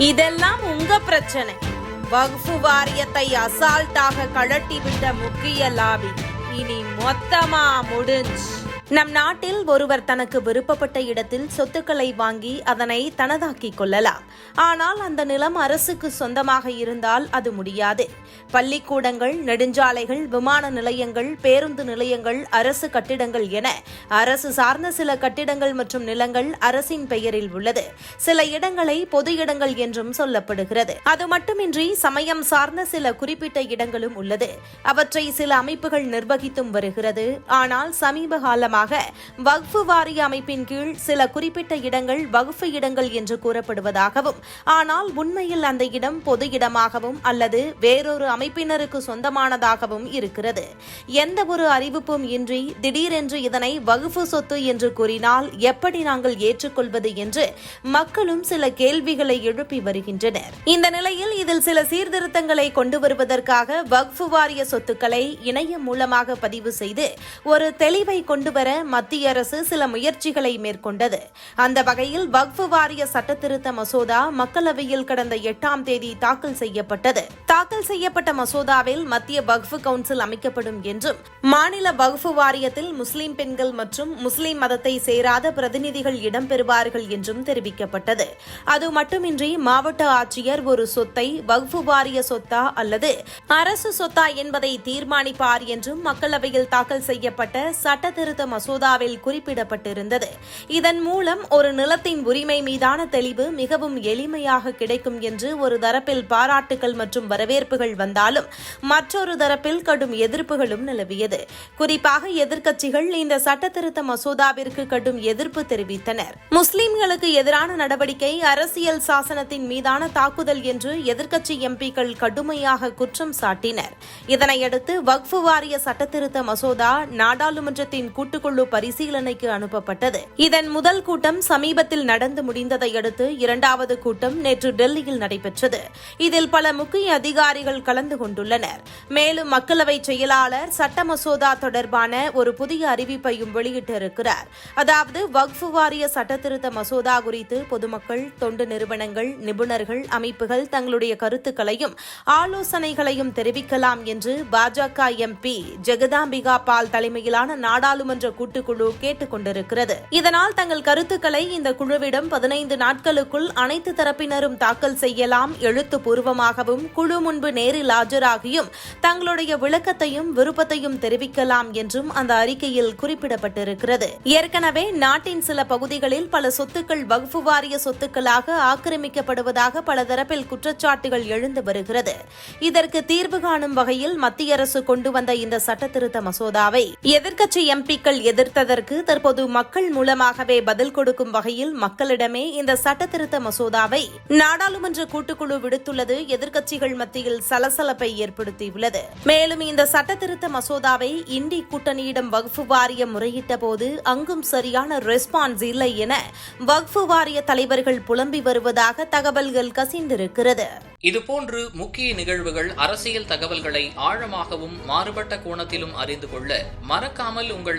இதெல்லாம் உங்க பிரச்சனை. வகுப்பு வாரியத்தை அசால்ட்டாக கழட்டிவிட்ட முக்கிய லாபி. இனி மொத்தமா முடிஞ்சு. நம் நாட்டில் ஒருவர் தனக்கு விருப்பப்பட்ட இடத்தில் சொத்துக்களை வாங்கி அதனை தனதாக்கிக் கொள்ளலாம். ஆனால் அந்த நிலம் அரசுக்கு சொந்தமாக இருந்தால் அது முடியாது. பள்ளிக்கூடங்கள் நெடுஞ்சாலைகள் விமான நிலையங்கள் பேருந்து நிலையங்கள் அரசு கட்டிடங்கள் என அரசு சார்ந்த சில கட்டிடங்கள் மற்றும் நிலங்கள் அரசின் பெயரில் உள்ளது. சில இடங்களை பொது இடங்கள் என்றும் சொல்லப்படுகிறது. அது மட்டுமின்றி சமயம் சார்ந்த சில குறிப்பிட்ட இடங்களும் உள்ளது. அவற்றை சில அமைப்புகள் நிர்வகித்தும் வருகிறது. ஆனால் சமீப காலமாக வக்ஃபு வாரிய அமைப்பின் கீழ் சில குறிப்பிட்ட இடங்கள் வகுப்பு இடங்கள் என்று கூறப்படுவதாகவும் ஆனால் உண்மையில் அந்த இடம் பொது இடமாகவும் அல்லது வேறொரு அமைப்பினருக்கு சொந்தமானதாகவும் இருக்கிறது. எந்த ஒரு அறிவிப்பும் இன்றி திடீரென்று இதனை வகுப்பு சொத்து என்று கூறினால் எப்படி நாங்கள் ஏற்றுக்கொள்வது என்று மக்களும் சில கேள்விகளை எழுப்பி வருகின்றனர். இந்த நிலையில் இதில் சில சீர்திருத்தங்களை கொண்டு வருவதற்காக வக்ஃபு வாரிய சொத்துக்களை இணையம் மூலமாக பதிவு செய்து ஒரு தெளிவை கொண்டுவர வர மத்திய அரசு சில முயற்சிகளை மேற்கொண்டது. அந்த வகையில் வக்ஃபு வாரிய சட்டத்திருத்த மசோதா மக்களவையில் கடந்த எட்டாம் தேதி தாக்கல் செய்யப்பட்டது. தாக்கல் செய்யப்பட்ட மசோதாவில் மத்திய வக்ஃபு கவுன்சில் அமைக்கப்படும் என்றும் மாநில வக்ஃபு வாரியத்தில் முஸ்லிம் பெண்கள் மற்றும் முஸ்லிம் மதத்தை சேராத பிரதிநிதிகள் இடம்பெறுவார்கள் என்றும் தெரிவிக்கப்பட்டது. அது மட்டுமின்றி மாவட்ட ஆட்சியர் ஒரு சொத்தை வக்ஃபு வாரிய சொத்தா அல்லது அரசு சொத்தா என்பதை தீர்மானிப்பார் என்றும் மக்களவையில் தாக்கல் செய்யப்பட்ட சட்டத்திருத்த மசோதாவில் குறிப்பிடப்பட்டிருந்தது. இதன் மூலம் ஒரு நிலத்தின் உரிமை மீதான தெளிவு மிகவும் எளிமையாக கிடைக்கும் என்று ஒரு தரப்பில் பாராட்டுகள் மற்றும் வரவேற்புகள் வந்தாலும் மற்றொரு தரப்பில் கடும் எதிர்ப்புகளும் நிலவியது. குறிப்பாக எதிர்க்கட்சிகள் இந்த சட்டத்திருத்த மசோதாவிற்கு கடும் எதிர்ப்பு தெரிவித்தனர். முஸ்லிம்களுக்கு எதிரான நடவடிக்கை அரசியல் சாசனத்தின் மீதான தாக்குதல் என்று எதிர்க்கட்சி எம்பிக்கள் கடுமையாக குற்றம் சாட்டினர். இதனையடுத்து வக்ஃபு வாரிய சட்டத்திருத்த மசோதா நாடாளுமன்றத்தின் கூட்டுக்குழு பரிசீலனைக்கு அனுப்பப்பட்டது. இதன் முதல் கூட்டம் சமீபத்தில் நடந்து முடிந்ததை அடுத்து இரண்டாவது கூட்டம் நேற்று டெல்லியில் நடைபெற்றது. இதில் பல முக்கிய அதிகாரிகள் கலந்து கொண்டுள்ளனர். மேலும் மக்களவை செயலாளர் சட்ட மசோதா தொடர்பான ஒரு புதிய அறிவிப்பையும் வெளியிட்டிருக்கிறார். அதாவது வக்ஃபு வாரிய சட்டத்திருத்த மசோதா குறித்து பொதுமக்கள் தொண்டு நிறுவனங்கள் நிபுணர்கள் அமைப்புகள் தங்களுடைய கருத்துக்களையும் ஆலோசனைகளையும் தெரிவிக்கலாம் என்று பாஜக எம்பி ஜெகதாம்பிகா பால் தலைமையிலான நாடாளுமன்ற கூட்டுக்குழு கேட்டுக்கொண்டிருக்கிறது. இதனால் தங்கள் கருத்துக்களை இந்த குழுவிடம் பதினைந்து நாட்களுக்குள் அனைத்து தரப்பினரும் தாக்கல் செய்யலாம். எழுத்துப்பூர்வமாகவும் குழு முன்பு நேரில் ஆஜராகியும் தங்களுடைய விளக்கத்தையும் விருப்பத்தையும் தெரிவிக்கலாம் என்றும் அந்த அறிக்கையில் குறிப்பிடப்பட்டிருக்கிறது. ஏற்கனவே நாட்டின் சில பகுதிகளில் பல சொத்துக்கள் வகுப்பு வாரிய சொத்துக்களாக ஆக்கிரமிக்கப்படுவதாக பல தரப்பில் குற்றச்சாட்டுகள் எழுந்து வருகிறது. இதற்கு தீர்வு காணும் வகையில் மத்திய அரசு கொண்டு வந்த இந்த சட்டத்திருத்த மசோதாவை எதிர்க்கட்சி எம்பிக்கள் எதிர்த்ததற்கு தற்போது மக்கள் மூலமாகவே பதில் கொடுக்கும் வகையில் மக்களிடமே இந்த சட்டத்திருத்த மசோதாவை நாடாளுமன்ற கூட்டுக்குழு விடுத்துள்ளது. எதிர்க்கட்சிகள் மத்தியில் சலசலப்பை ஏற்படுத்தியுள்ளது. மேலும் இந்த சட்டத்திருத்த மசோதாவை இண்டி கூட்டணியிடம் வகுப்பு வாரியம் முறையிட்ட போது அங்கும் சரியான ரெஸ்பான்ஸ் இல்லை என வக்ஃபு வாரிய தலைவர்கள் புலம்பி வருவதாக தகவல்கள் கசிந்திருக்கிறது. இதுபோன்று முக்கிய நிகழ்வுகள் அரசியல் தகவல்களை ஆழமாகவும் மாறுபட்ட கோணத்திலும் அறிந்து கொள்ள மறக்காமல் உங்கள்